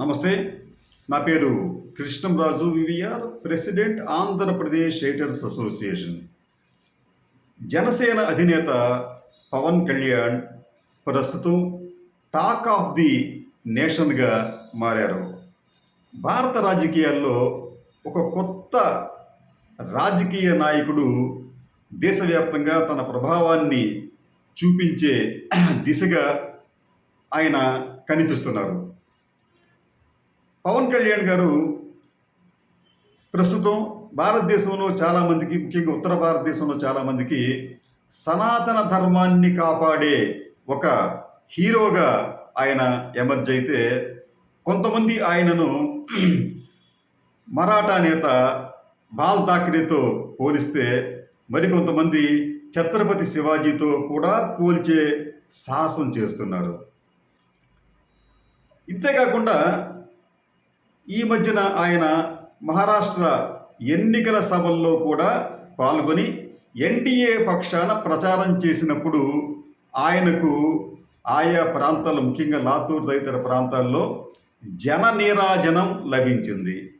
నమస్తే. నా పేరు Krishnamraju VVR president Andhra Pradesh ఎయిటర్స్ association. Janasena అధినేత పవన్ కళ్యాణ్ ప్రస్తుతం టాక్ ఆఫ్ ది నేషన్గా మారారు. భారత రాజకీయాల్లో ఒక కొత్త రాజకీయ నాయకుడు దేశవ్యాప్తంగా తన ప్రభావాన్ని చూపించే దిశగా ఆయన కనిపిస్తున్నారు. పవన్ కళ్యాణ్ గారు ప్రస్తుతం భారతదేశంలో చాలామందికి ముఖ్యంగా ఉత్తర భారతదేశంలో చాలామందికి సనాతన ధర్మాన్ని కాపాడే ఒక హీరోగా ఆయన ఎమర్జ్ అయితే కొంతమంది ఆయనను మరాఠా నేత బాల్ ఠాక్రేతో పోలిస్తే మరికొంతమంది ఛత్రపతి శివాజీతో కూడా పోల్చే సాహసం చేస్తున్నారు. ఇంతేకాకుండా ఈ మధ్యన ఆయన మహారాష్ట్ర ఎన్నికల సభల్లో కూడా పాల్గొని ఎన్డీఏ పక్షాన ప్రచారం చేసినప్పుడు ఆయనకు ఆయా ప్రాంతాల్లో ముఖ్యంగా లాతూర్ తదితర ప్రాంతాల్లో జన నీరాజనం లభించింది.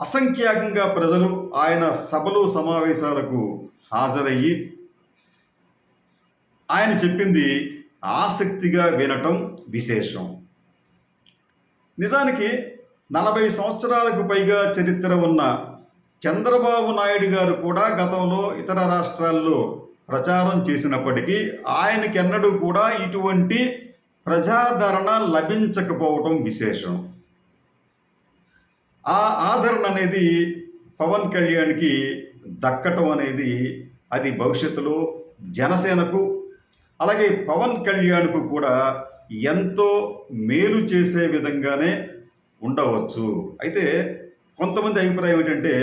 అసంఖ్యాకంగా ప్రజలు ఆయన సభలు సమావేశాలకు హాజరయ్యి ఆయన చెప్పింది ఆసక్తిగా వినటం విశేషం. నిజానికి నలభై సంవత్సరాలకు పైగా చరిత్ర ఉన్న చంద్రబాబు నాయుడు గారు కూడా గతంలో ఇతర రాష్ట్రాల్లో ప్రచారం చేసినప్పటికీ ఆయనకెన్నడూ కూడా ఇటువంటి ప్రజాదరణ లభించకపోవటం విశేషం. ఆ ఆదరణ అనేది పవన్ కళ్యాణ్కి దక్కటం అనేది అది భవిష్యత్తులో జనసేనకు అలాగే పవన్ కళ్యాణ్కు కూడా ఎంతో మేలు చేసే విధంగానే ఉండవచ్చు. అయితే కొంతమంది అభిప్రాయం ఏంటంటే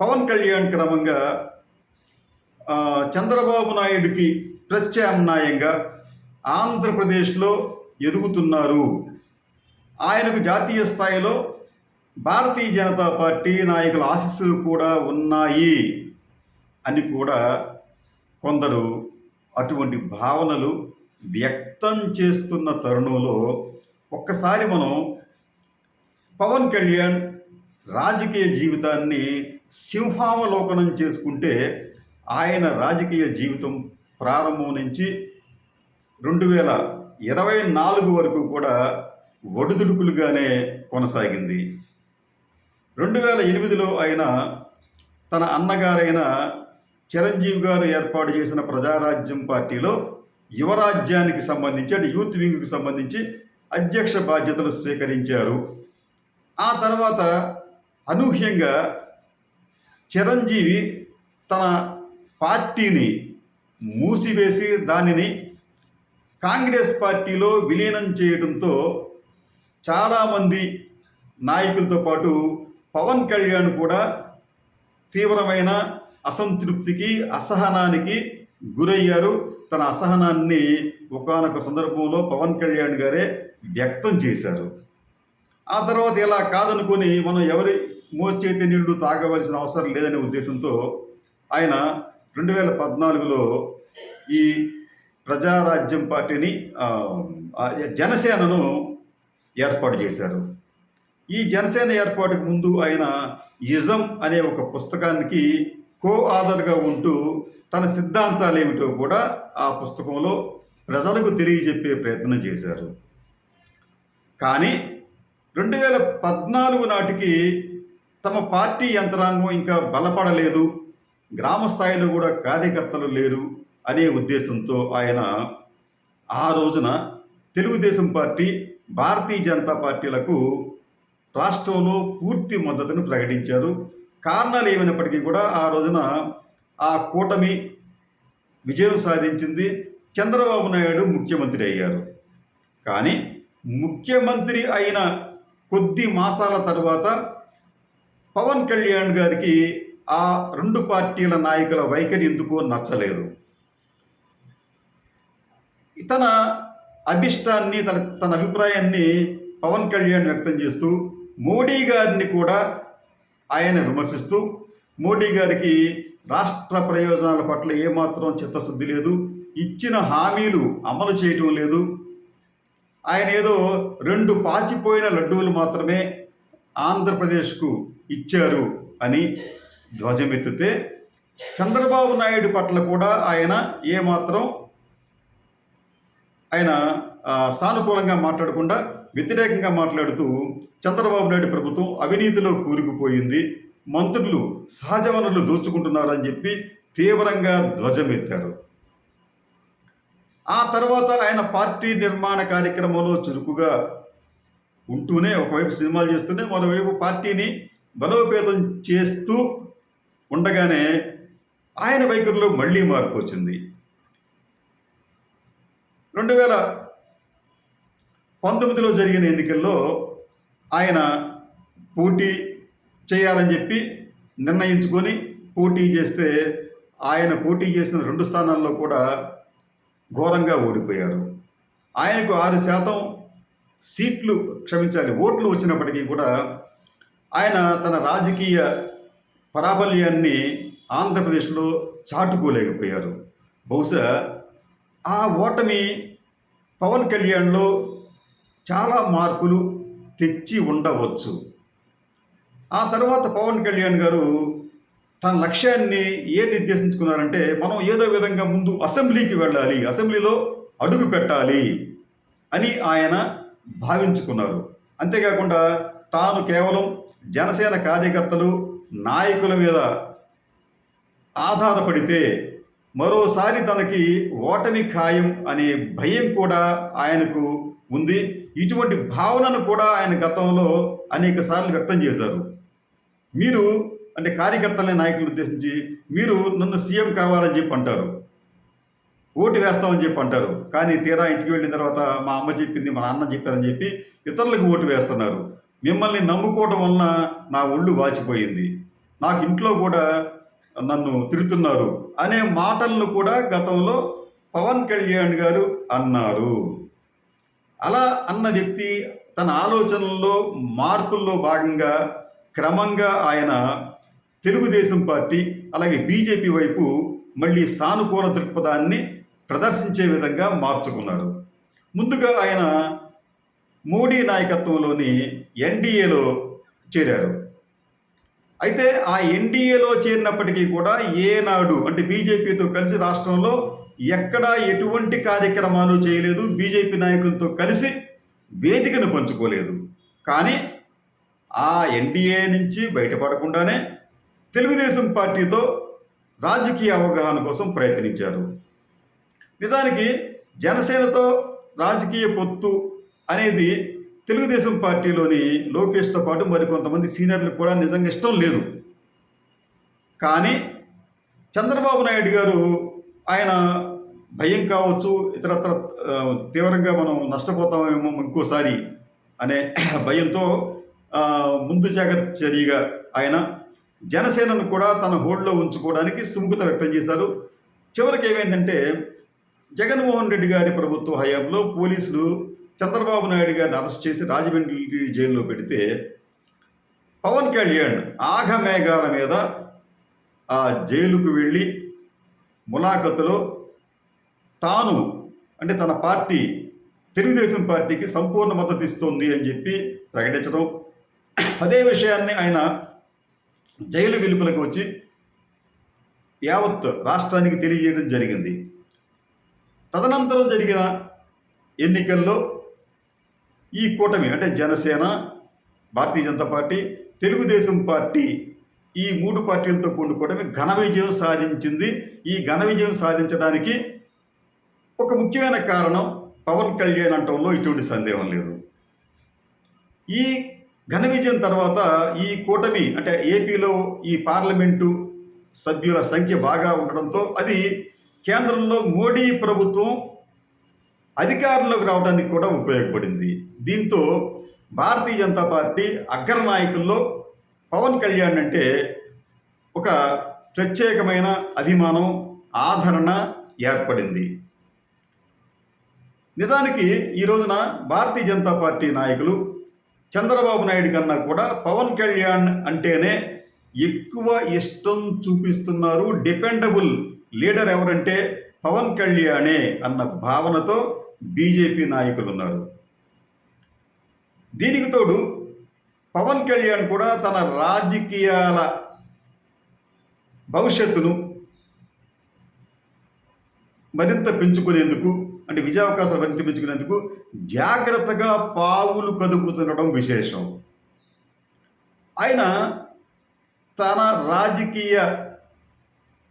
పవన్ కళ్యాణ్ క్రమంగా చంద్రబాబు నాయుడికి ప్రత్యామ్నాయంగా ఆంధ్రప్రదేశ్లో ఎదుగుతున్నారు. ఆయనకు జాతీయ స్థాయిలో భారతీయ జనతా పార్టీ నాయకుల ఆశీస్సులు కూడా ఉన్నాయి అని కూడా కొందరు అటువంటి భావనలు వ్యక్తం చేస్తున్న తరుణంలో ఒక్కసారి మనం పవన్ కళ్యాణ్ రాజకీయ జీవితాన్ని సింహావలోకనం చేసుకుంటే ఆయన రాజకీయ జీవితం ప్రారంభం నుంచి రెండు వేల ఇరవై నాలుగు వరకు కూడా ఒడిదుడుకులుగానే కొనసాగింది. రెండు వేల ఎనిమిదిలో ఆయన తన అన్నగారైన చిరంజీవి గారు ఏర్పాటు చేసిన ప్రజారాజ్యం పార్టీలో యువరాజ్యానికి సంబంధించి అంటే యూత్ వింగ్కి సంబంధించి అధ్యక్ష బాధ్యతలు స్వీకరించారు. ఆ తర్వాత అనూహ్యంగా చిరంజీవి తన పార్టీని మూసివేసి దానిని కాంగ్రెస్ పార్టీలో విలీనం చేయడంతో చాలామంది నాయకులతో పాటు పవన్ కళ్యాణ్ కూడా తీవ్రమైన అసంతృప్తికి అసహనానికి గురయ్యారు. తన అసహనాన్ని ఒకానొక సందర్భంలో పవన్ కళ్యాణ్ గారే వ్యక్తం చేశారు. ఆ తర్వాత ఇలా కాదనుకొని మనం ఎవరి మోచేతి నీళ్ళు తాగవలసిన అవసరం లేదనే ఉద్దేశంతో ఆయన రెండు వేల పద్నాలుగులో ఈ ప్రజారాజ్యం పార్టీని జనసేనను ఏర్పాటు చేశారు. ఈ జనసేన ఏర్పాటుకు ముందు ఆయన ఇజం అనే ఒక పుస్తకానికి కో ఆధర్గా ఉంటూ తన సిద్ధాంతాలు ఏమిటో కూడా ఆ పుస్తకంలో ప్రజలకు తెలియజెప్పే ప్రయత్నం చేశారు. కానీ రెండు వేల పద్నాలుగు నాటికి తమ పార్టీ యంత్రాంగం ఇంకా బలపడలేదు. గ్రామ స్థాయిలో కూడా కార్యకర్తలు లేరు అనే ఉద్దేశంతో ఆయన ఆ రోజున తెలుగుదేశం పార్టీ భారతీయ జనతా పార్టీలకు రాష్ట్రంలో పూర్తి మద్దతును ప్రకటించారు. కారణాలు ఏమైనప్పటికీ కూడా ఆ రోజున ఆ కూటమి విజయం సాధించింది. చంద్రబాబు నాయుడు ముఖ్యమంత్రి అయ్యారు. కానీ ముఖ్యమంత్రి అయిన కొద్ది మాసాల తర్వాత పవన్ కళ్యాణ్ గారికి ఆ రెండు పార్టీల నాయకుల వైఖరి ఎందుకో నచ్చలేదు. తన అభిష్టాన్ని తన తన అభిప్రాయాన్ని పవన్ కళ్యాణ్ వ్యక్తం చేస్తూ మోడీ గారిని కూడా ఆయన విమర్శిస్తూ మోడీ గారికి రాష్ట్ర ప్రయోజనాల పట్ల ఏమాత్రం చిత్తశుద్ధి లేదు. ఇచ్చిన హామీలు అమలు చేయటం లేదు. ఆయన ఏదో రెండు పాచిపోయిన లడ్డూలు మాత్రమే ఆంధ్రప్రదేశ్కు ఇచ్చారు అని ధ్వజమెత్తితే చంద్రబాబు నాయుడు పట్ల కూడా ఆయన ఏమాత్రం ఆయన సానుకూలంగా మాట్లాడకుండా వ్యతిరేకంగా మాట్లాడుతూ చంద్రబాబు నాయుడు ప్రభుత్వం అవినీతిలో కూరుకుపోయింది మంత్రులు సహజ వనరులు దోచుకుంటున్నారని చెప్పి తీవ్రంగా ధ్వజమెత్తారు. ఆ తర్వాత ఆయన పార్టీ నిర్మాణ కార్యక్రమంలో చురుకుగా ఉంటూనే ఒకవైపు సినిమాలు చేస్తూనే మరోవైపు పార్టీని బలోపేతం చేస్తూ ఉండగానే ఆయన వైఖరిలో మళ్ళీ మార్పు వచ్చింది. రెండు వేల పంతొమ్మిదిలో జరిగిన ఎన్నికల్లో ఆయన పోటీ చేయాలని చెప్పి నిర్ణయించుకొని పోటీ చేస్తే ఆయన పోటీ చేసిన రెండు స్థానాల్లో కూడా ఘోరంగా ఓడిపోయారు. ఆయనకు ఆరు శాతం సీట్లు క్షమించాలి ఓట్లు వచ్చినప్పటికీ కూడా ఆయన తన రాజకీయ ప్రాబల్యాన్ని ఆంధ్రప్రదేశ్లో చాటుకోలేకపోయారు. బహుశా ఆ ఓటమి పవన్ కళ్యాణ్లో చాలా మార్పులు తెచ్చి ఉండవచ్చు. ఆ తర్వాత పవన్ కళ్యాణ్ గారు తన లక్ష్యాన్ని ఏ నిర్దేశించుకున్నారంటే మనం ఏదో విధంగా ముందు అసెంబ్లీకి వెళ్ళాలి అసెంబ్లీలో అడుగు పెట్టాలి అని ఆయన భావించుకున్నారు. అంతేకాకుండా తాను కేవలం జనసేన కార్యకర్తలు నాయకుల మీద ఆధారపడితే మరోసారి తనకి ఓటమి ఖాయం అనే భయం కూడా ఆయనకు ఉంది. ఇటువంటి భావనను కూడా ఆయన గతంలో అనేక సార్లు వ్యక్తం చేశారు. మీరు అంటే కార్యకర్తలనే నాయకులను ఉద్దేశించి మీరు నన్ను సీఎం కావాలని చెప్పి అంటారు. ఓటు వేస్తామని చెప్పి అంటారు. కానీ తీరా ఇంటికి వెళ్ళిన తర్వాత మా అమ్మ చెప్పింది మా నాన్న చెప్పారని చెప్పి ఇతరులకు ఓటు వేస్తున్నారు. మిమ్మల్ని నమ్ముకోవడం వలన నా ఒళ్ళు వాచిపోయింది. నాకు ఇంట్లో కూడా నన్ను తిడుతున్నారు అనే మాటలను కూడా గతంలో పవన్ కళ్యాణ్ గారు అన్నారు. అలా అన్న వ్యక్తి తన ఆలోచనల్లో మార్పుల్లో భాగంగా క్రమంగా ఆయన తెలుగుదేశం పార్టీ అలాగే బీజేపీ వైపు మళ్ళీ సానుకూల దృక్పథాన్ని ప్రదర్శించే విధంగా మార్చుకున్నారు. ముందుగా ఆయన మోడీ నాయకత్వంలోని ఎన్డీఏలో చేరారు. అయితే ఆ ఎన్డీఏలో చేరినప్పటికీ కూడా ఏనాడు అంటే బీజేపీతో కలిసి రాష్ట్రంలో ఎక్కడా ఎటువంటి కార్యక్రమాలు చేయలేదు బీజేపీ నాయకులతో కలిసి వేదికను పంచుకోలేదు. కానీ ఆ ఎన్డీఏ నుంచి బయటపడకుండానే తెలుగుదేశం పార్టీతో రాజకీయ అవగాహన కోసం ప్రయత్నించారు. నిజానికి జనసేనతో రాజకీయ పొత్తు అనేది తెలుగుదేశం పార్టీలోని లోకేష్తో పాటు మరికొంతమంది సీనియర్లకు కూడా నిజంగా ఇష్టం లేదు. కానీ చంద్రబాబు నాయుడు గారు ఆయన భయం కావచ్చు ఇతరత్ర తీవ్రంగా మనం నష్టపోతామేమో ఇంకోసారి అనే భయంతో ముందు జాగ్రత్త చర్యగా ఆయన జనసేనను కూడా తన హోల్డ్లో ఉంచుకోవడానికి సుముఖత వ్యక్తం చేశారు. చివరికి ఏమైందంటే జగన్మోహన్ రెడ్డి గారి ప్రభుత్వ హయాంలో పోలీసులు చంద్రబాబు నాయుడు గారిని అరెస్ట్ చేసి రాజమండ్రి జైల్లో పెడితే పవన్ కళ్యాణ్ ఆఘమేఘాల మీద ఆ జైలుకు వెళ్ళి ములాఖతులో తాను అంటే తన పార్టీ తెలుగుదేశం పార్టీకి సంపూర్ణ మద్దతు ఇస్తుంది అని చెప్పి ప్రకటించడం. అదే విషయాన్ని ఆయన జైలు వెలుపలకు వచ్చి యావత్ రాష్ట్రానికి తెలియజేయడం జరిగింది. తదనంతరం జరిగిన ఎన్నికల్లో ఈ కూటమి అంటే జనసేన భారతీయ జనతా పార్టీ తెలుగుదేశం పార్టీ ఈ మూడు పార్టీలతో కూడిన కూటమి ఘన విజయం సాధించింది. ఈ ఘన విజయం సాధించడానికి ఒక ముఖ్యమైన కారణం పవన్ కళ్యాణ్ అంటంలో ఇటువంటి సందేహం లేదు. ఈ ఘన విజయం తర్వాత ఈ కూటమి అంటే ఏపీలో ఈ పార్లమెంటు సభ్యుల సంఖ్య బాగా ఉండడంతో అది కేంద్రంలో మోడీ ప్రభుత్వం అధికారంలోకి రావడానికి కూడా ఉపయోగపడింది. దీంతో భారతీయ జనతా పార్టీ అగ్ర నాయకుల్లో పవన్ కళ్యాణ్ అంటే ఒక ప్రత్యేకమైన అభిమానం ఆదరణ ఏర్పడింది. నిజానికి ఈ రోజున భారతీయ జనతా పార్టీ నాయకులు చంద్రబాబు నాయుడు కన్నా కూడా పవన్ కళ్యాణ్ అంటేనే ఎక్కువ ఇష్టం చూపిస్తున్నారు డిపెండబుల్ లీడర్ ఎవరంటే పవన్ కళ్యాణే అన్న భావనతో బీజేపీ నాయకులు ఉన్నారు. దీనికి తోడు పవన్ కళ్యాణ్ కూడా తన రాజకీయాల భవిష్యత్తును మరింత పెంచుకునేందుకు అంటే విజయావకాశాలు మరింత పెంచుకునేందుకు జాగ్రత్తగా పావులు కదుపుతుండడం విశేషం. ఆయన తన రాజకీయ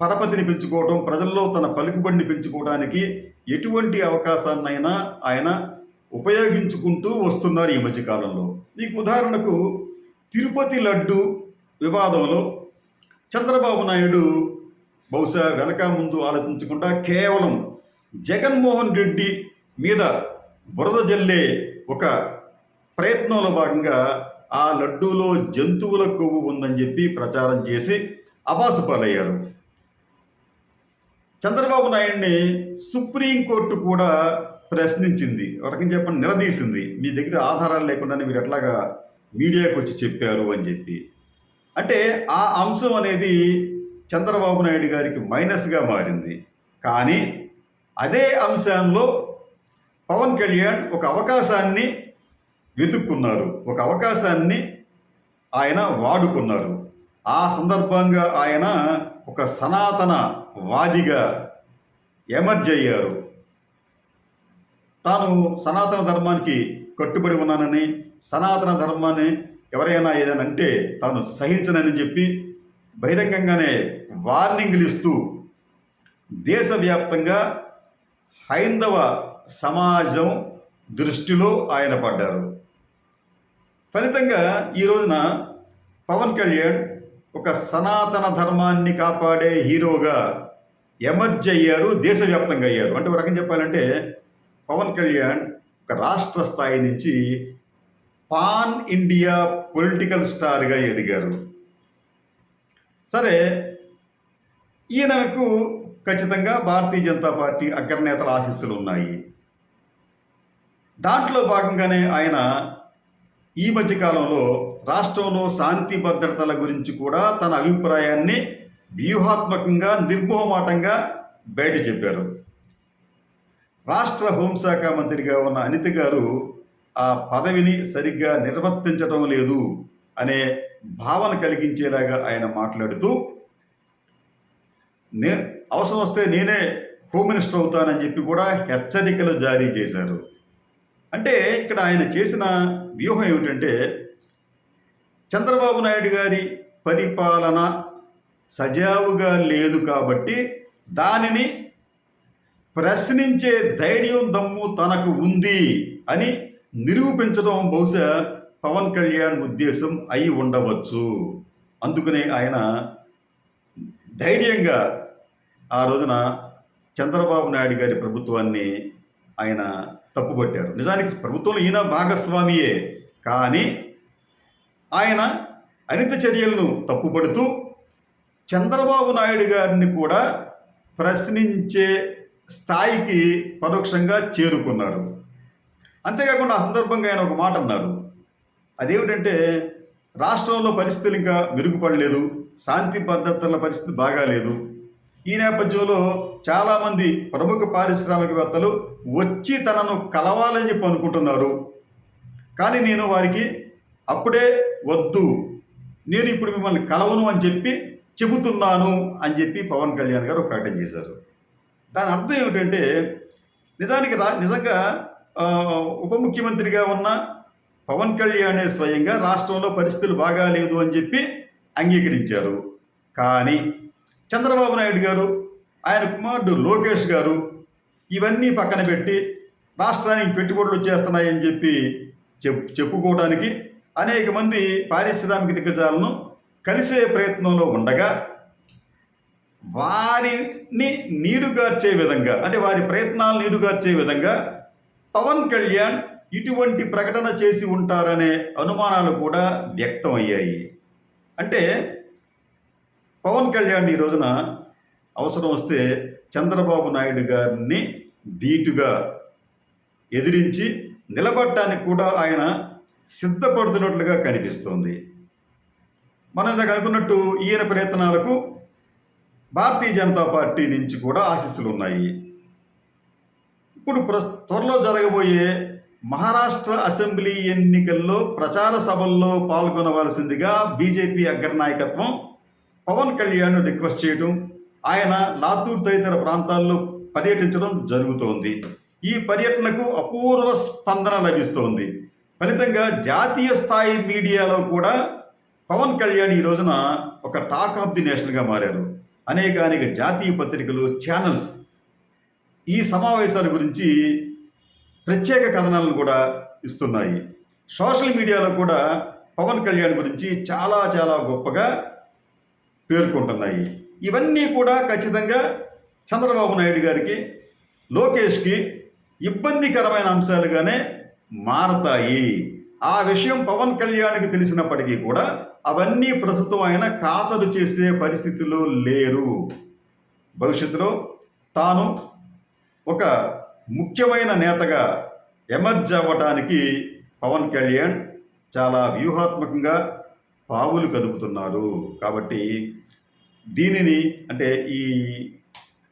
పరపతిని పెంచుకోవడం ప్రజల్లో తన పలుకుబడిని పెంచుకోవడానికి ఎటువంటి అవకాశాన్నైనా ఆయన ఉపయోగించుకుంటూ వస్తున్నారు ఈ మధ్యకాలంలో నీకు ఉదాహరణకు తిరుపతి లడ్డు వివాదంలో చంద్రబాబు నాయుడు బహుశా వెనక ముందు ఆలోచించకుండా కేవలం జగన్మోహన్ రెడ్డి మీద బురద జల్లే ఒక ప్రయత్నంలో భాగంగా ఆ లడ్డూలో జంతువుల కొవ్వు ఉందని చెప్పి ప్రచారం చేసి అబాసు పాలయ్యారు. చంద్రబాబు నాయుడిని సుప్రీంకోర్టు కూడా ప్రశ్నించింది. ఒక రకంగా చెప్పండి నిలదీసింది. మీ దగ్గర ఆధారాలు లేకుండానే మీరు ఎట్లాగా మీడియాకు వచ్చి చెప్పారు అని చెప్పి. అంటే ఆ అంశం అనేది చంద్రబాబు నాయుడు గారికి మైనస్గా మారింది. కానీ అదే అంశంలో పవన్ కళ్యాణ్ ఒక అవకాశాన్ని వెతుక్కున్నారు. ఒక అవకాశాన్ని ఆయన వాడుకున్నారు. ఆ సందర్భంగా ఆయన ఒక సనాతన వాదిగా ఎమర్జ్ అయ్యారు. తాను సనాతన ధర్మానికి కట్టుబడి ఉన్నానని సనాతన ధర్మాన్ని ఎవరైనా ఏదైనా అంటే తాను సహించనని చెప్పి బహిరంగంగానే వార్నింగ్లు ఇస్తూ దేశవ్యాప్తంగా హైందవ సమాజం దృష్టిలో ఆయన పడ్డారు. ఫలితంగా ఈ రోజున పవన్ కళ్యాణ్ ఒక సనాతన ధర్మాన్ని కాపాడే హీరోగా ఎమర్జ్ అయ్యారు దేశవ్యాప్తంగా అయ్యారు. అంటే ఒక రకం చెప్పాలంటే పవన్ కళ్యాణ్ ఒక రాష్ట్ర స్థాయి నుంచి పాన్ ఇండియా పొలిటికల్ స్టార్గా ఎదిగారు. సరే ఈయనకు ఖచ్చితంగా భారతీయ జనతా పార్టీ అగ్రనేతల ఆశీస్సులు ఉన్నాయి దాంట్లో భాగంగానే ఆయన ఈ మధ్యకాలంలో రాష్ట్రంలో శాంతి భద్రతల గురించి కూడా తన అభిప్రాయాన్ని వ్యూహాత్మకంగా నిర్మోహమాటంగా బయట చెప్పారు రాష్ట్ర హోంశాఖ మంత్రిగా ఉన్న అనిత గారు ఆ పదవిని సరిగ్గా నిర్వర్తించడం లేదు అనే భావన కలిగించేలాగా ఆయన మాట్లాడుతూ నే అవసరం వస్తే నేనే హోమ్ మినిస్టర్ అవుతానని చెప్పి కూడా హెచ్చరికలు జారీ చేశారు. అంటే ఇక్కడ ఆయన చేసిన వ్యూహం ఏమిటంటే చంద్రబాబు నాయుడు గారి పరిపాలన సజావుగా లేదు కాబట్టి దానిని ప్రశ్నించే ధైర్యం దమ్ము తనకు ఉంది అని నిరూపించడం బహుశా పవన్ కళ్యాణ్ ఉద్దేశం అయి ఉండవచ్చు. అందుకనే ఆయన ధైర్యంగా ఆ రోజున చంద్రబాబు నాయుడు గారి ప్రభుత్వాన్ని ఆయన తప్పుపట్టారు. నిజానికి ప్రభుత్వంలో ఈయన భాగస్వామియే. కానీ ఆయన అనిత చర్యలను తప్పుపడుతూ చంద్రబాబు నాయుడు గారిని కూడా ప్రశ్నించే స్థాయికి పరోక్షంగా చేరుకున్నారు. అంతేకాకుండా ఆ సందర్భంగా ఆయన ఒక మాట అన్నారు. అదేమిటంటే రాష్ట్రంలో పరిస్థితులు ఇంకా మెరుగుపడలేదు శాంతి భద్రతల పరిస్థితి బాగాలేదు ఈ నేపథ్యంలో చాలామంది ప్రముఖ పారిశ్రామికవేత్తలు వచ్చి తనను కలవాలని చెప్పి అనుకుంటున్నారు. కానీ నేను వారికి అప్పుడే వద్దు నేను ఇప్పుడు మిమ్మల్ని కలవను అని చెప్పి చెబుతున్నాను అని చెప్పి పవన్ కళ్యాణ్ గారు ప్రకటన చేశారు. దాని అర్థం ఏమిటంటే నిజానికి రా నిజంగా ఉప ముఖ్యమంత్రిగా ఉన్న పవన్ కళ్యాణే స్వయంగా రాష్ట్రంలో పరిస్థితులు బాగాలేదు అని చెప్పి అంగీకరించారు. కానీ చంద్రబాబు నాయుడు గారు ఆయన కుమారుడు లోకేష్ గారు ఇవన్నీ పక్కన పెట్టి రాష్ట్రానికి పెట్టుబడులు వచ్చేస్తున్నాయని చెప్పి చెప్ చెప్పుకోవడానికి అనేక మంది పారిశ్రామిక దిగ్గజాలను కలిసే ప్రయత్నంలో ఉండగా వారిని నీరుగార్చే విధంగా అంటే వారి ప్రయత్నాలు నీరుగార్చే విధంగా పవన్ కళ్యాణ్ ఇటువంటి ప్రకటన చేసి ఉంటారనే అనుమానాలు కూడా వ్యక్తం అయ్యాయి అంటే పవన్ కళ్యాణ్ ఈ రోజున అవసరం వస్తే చంద్రబాబు నాయుడు గారిని ధీటుగా ఎదిరించి నిలబడటానికి కూడా ఆయన సిద్ధపడుతున్నట్లుగా కనిపిస్తోంది. మనం ఇందాక అనుకున్నట్టు ఈయన ప్రయత్నాలకు భారతీయ జనతా పార్టీ నుంచి కూడా ఆశీస్సులు ఉన్నాయి. ఇప్పుడు ప్ర త్వరలో జరగబోయే మహారాష్ట్ర అసెంబ్లీ ఎన్నికల్లో ప్రచార సభల్లో పాల్గొనవలసిందిగా బీజేపీ అగ్రనాయకత్వం పవన్ కళ్యాణ్ రిక్వెస్ట్ చేయడం ఆయన లాతూర్ తదితర ప్రాంతాల్లో పర్యటించడం జరుగుతోంది. ఈ పర్యటనకు అపూర్వ స్పందన లభిస్తోంది. ఫలితంగా జాతీయ స్థాయి మీడియాలో కూడా పవన్ కళ్యాణ్ ఈ రోజున ఒక టాక్ ఆఫ్ ది నేషన్గా మారారు. అనేక అనేక జాతీయ పత్రికలు ఛానల్స్ ఈ సమావేశాల గురించి ప్రత్యేక కథనాలను కూడా ఇస్తున్నాయి. సోషల్ మీడియాలో కూడా పవన్ కళ్యాణ్ గురించి చాలా చాలా గొప్పగా పేర్కొంటున్నాయి. ఇవన్నీ కూడా ఖచ్చితంగా చంద్రబాబు నాయుడు గారికి లోకేష్కి ఇబ్బందికరమైన అంశాలుగానే మారతాయి. ఆ విషయం పవన్ కళ్యాణ్కి తెలిసినప్పటికీ కూడా అవన్నీ ప్రస్తుతం ఆయన ఖాతరు చేసే పరిస్థితిలో లేరు. భవిష్యత్తులో తాను ఒక ముఖ్యమైన నేతగా ఎమర్జ్ అవ్వటానికి పవన్ కళ్యాణ్ చాలా వ్యూహాత్మకంగా పావులు కదుపుతున్నారు. కాబట్టి దీనిని అంటే ఈ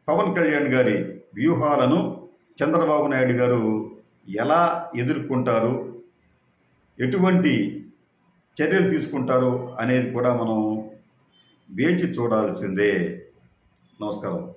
పవన్ కళ్యాణ్ గారి వ్యూహాలను చంద్రబాబు నాయుడు గారు ఎలా ఎదుర్కొంటారు? ఎటువంటి చర్యలు తీసుకుంటారు? అనేది కూడా మనం వేచి చూడాల్సిందే. నమస్కారం.